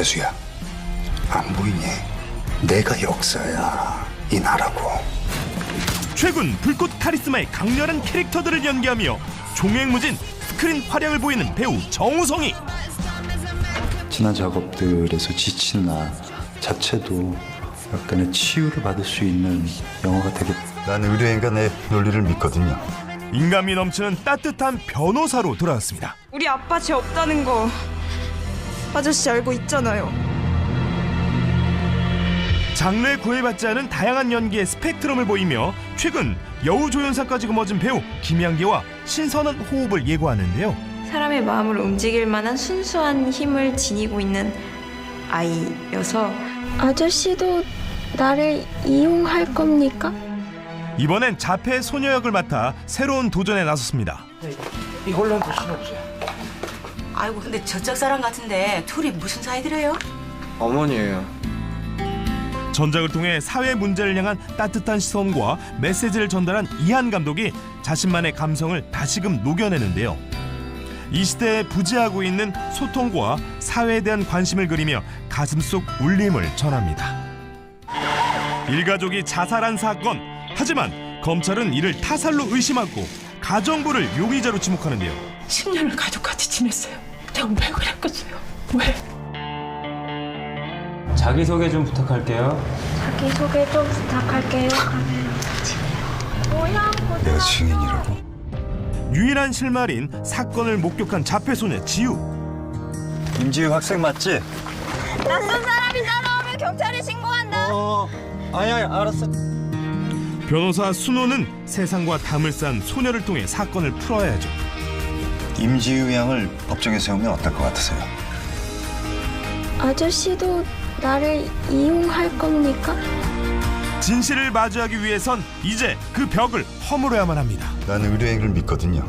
태수야, 안 보이니? 내가 역사야, 이 나라고. 최근 불꽃 카리스마의 강렬한 캐릭터들을 연기하며 종횡무진 스크린 활약을 보이는 배우 정우성이 지난 작업들에서 지친 나 자체도 약간의 치유를 받을 수 있는 영화가 되겠다. 난 의뢰인간의 논리를 믿거든요. 인간미 넘치는 따뜻한 변호사로 돌아왔습니다. 우리 아빠 죄 없다는 거 아저씨 알고 있잖아요. 장르에 구애받지 않은 다양한 연기의 스펙트럼을 보이며 최근 여우 조연사까지 거머쥔 배우 김양기와 신선한 호흡을 예고하는데요. 사람의 마음을 움직일 만한 순수한 힘을 지니고 있는 아이여서 아저씨도 나를 이용할 겁니까? 이번엔 자폐 소녀 역을 맡아 새로운 도전에 나섰습니다. 이걸로 한번 신어보세요. 아이고 근데 저쪽 사람 같은데 둘이 무슨 사이들어요? 어머니예요. 전작을 통해 사회 문제를 향한 따뜻한 시선과 메시지를 전달한 이한 감독이 자신만의 감성을 다시금 녹여내는데요. 이 시대에 부재하고 있는 소통과 사회에 대한 관심을 그리며 가슴 속 울림을 전합니다. 일가족이 자살한 사건. 하지만 검찰은 이를 타살로 의심하고 가정부를 용의자로 지목하는데요. 10년을 가족같이 지냈어요. 내가 왜 그랬겠어요? 왜? 자기소개 좀 부탁할게요. 자기소개 좀 부탁할게요. 뭐야? 내가 증인이라고? 유일한 실마리인 사건을 목격한 자폐 소녀 지우. 임지우 학생 맞지? 낯선 사람이 따라오면 경찰에 신고한다. 어, 아니 알았어. 변호사 순호는 세상과 담을 쌓은 소녀를 통해 사건을 풀어야 하죠. 임지우 양을 법정에 세우면 어떨 것 같으세요? 아저씨도 나를 이용할 겁니까? 진실을 마주하기 위해선 이제 그 벽을 허물어야만 합니다. 난 의뢰인을 믿거든요.